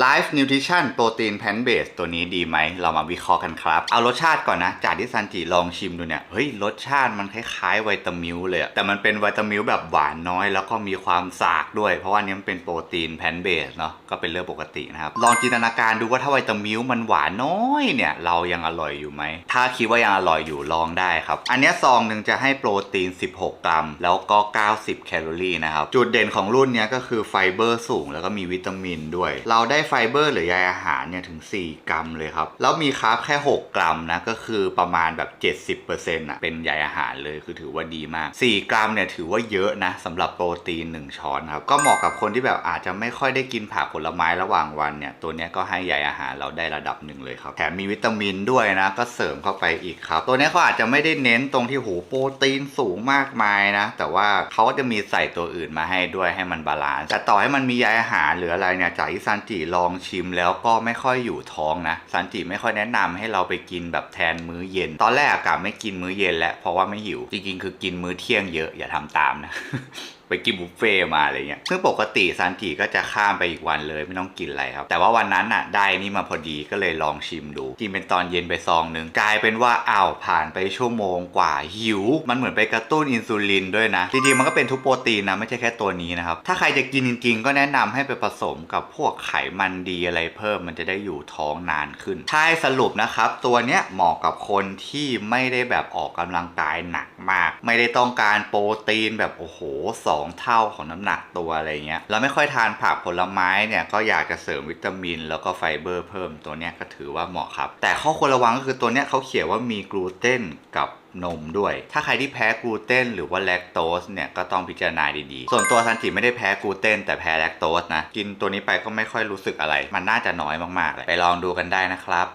Life Nutrition โปรตีนแพนเบสตัวนี้ดีไหม เรามาวิเคราะห์กันครับ เอารสชาติก่อนนะ จากที่ซันจิลองชิมดูเนี่ย เฮ้ย รสชาติมันคล้ายๆไวตามิลเลย แต่มันเป็นไวตามิลแบบหวานน้อย แล้วก็มีความสากด้วย เพราะว่านี้มันเป็นโปรตีนแพนเบสเนาะ ก็เป็นเรื่องปกตินะครับ ลองจินตนาการดูว่าถ้าไวตามิลมันหวานน้อยเนี่ย เรายังอร่อยอยู่ไหม ถ้าคิดว่ายังอร่อยอยู่ลองได้ครับ อันนี้ซองหนึ่งจะให้โปรตีน 16 กรัม แล้วก็ 90 แคลอรี่นะครับ จุดเด่นของรุ่นนี้ก็คือไฟเบอร์สูง แล้วก็มีวิตามินด้วย เราได้ไฟเบอร์หรือใยอาหารเนี่ยถึง 4 กรัมเลยครับ แล้วมีคาร์บแค่ 6 กรัมนะก็คือประมาณแบบ 70%อะเป็นใยอาหารเลยคือถือว่าดีมาก 4 กรัมเนี่ยถือว่าเยอะนะสำหรับโปรตีน 1 ช้อนครับก็เหมาะกับคนที่แบบอาจจะไม่ค่อยได้กินผักผลไม้ระหว่างวันเนี่ยตัวนี้ก็ให้ใยอาหารเราได้ระดับหนึ่งเลยครับแถมมีวิตามินด้วยนะก็เสริมเข้าไปอีกครับ ตัวนี้เขาอาจจะไม่ได้เน้นตรงที่หูโปรตีนสูงมากมายนะ แต่ว่าเขาก็จะมีใส่ตัวอื่นมาให้ด้วยให้มันบาลานซ์แต่ต่อให้มันมีใยอาหารหรืออะไรเนี่ยจากที่ซันจิลองชิมแล้วก็ไม่ค่อยอยู่ท้องนะสันติไม่ค่อยแนะนำให้เราไปกินแบบแทนมื้อเย็น ตอนแรกอากาศไม่กินมื้อเย็นแล้วเพราะว่าไม่หิว จริงๆ คือกินมื้อเที่ยงเยอะอย่าทำตามนะ ไปกินบุฟเฟ่มาอะไรเงี้ยซึ่งปกติซันจิก็จะข้ามไปอีกวันเลยไม่ต้องกินอะไรครับ แต่ว่าวันนั้นน่ะได้นี่มาพอดีก็เลยลองชิมดู กินเป็นตอนเย็นไปซองหนึ่งกลายเป็นว่าอ้าวผ่านไปชั่วโมงกว่าหิว มันเหมือนไปกระตุ้นอินซูลินด้วยนะจริงๆมันก็เป็นทุกโปรตีนนะไม่ใช่แค่ตัวนี้นะครับถ้าใครจะกินจริงๆก็แนะนำให้ไปผสมกับพวกไขมันดีอะไรเพิ่มมันจะได้อยู่ท้องนานขึ้นถ้าให้สรุปนะครับ ตัวเนี้ยเหมาะกับคนที่ไม่ได้แบบออกกำลังกายหนักมาก ไม่ได้ต้องการโปรตีนแบบโอ้โหสองเท่าของน้ำหนักตัวอะไรเงี้ยเราไม่ค่อยทานผักผลไม้เนี่ยก็อยากจะเสริมวิตามิน แล้วก็ไฟเบอร์เพิ่มตัวเนี้ยก็ถือว่าเหมาะครับ แต่ข้อควรระวังก็คือตัวเนี้ยเขาเขียนว่ามีกลูเตนกับนมด้วย ถ้าใครที่แพ้กลูเตนหรือว่าแลคโตสเนี่ยก็ต้องพิจารณาดีๆ ส่วนตัวซันจิไม่ได้แพ้กลูเตนแต่แพ้แลคโตสนะ กินตัวนี้ไปก็ไม่ค่อยรู้สึกอะไร มันน่าจะน้อยมากๆเลยไปลองดูกันได้นะครับ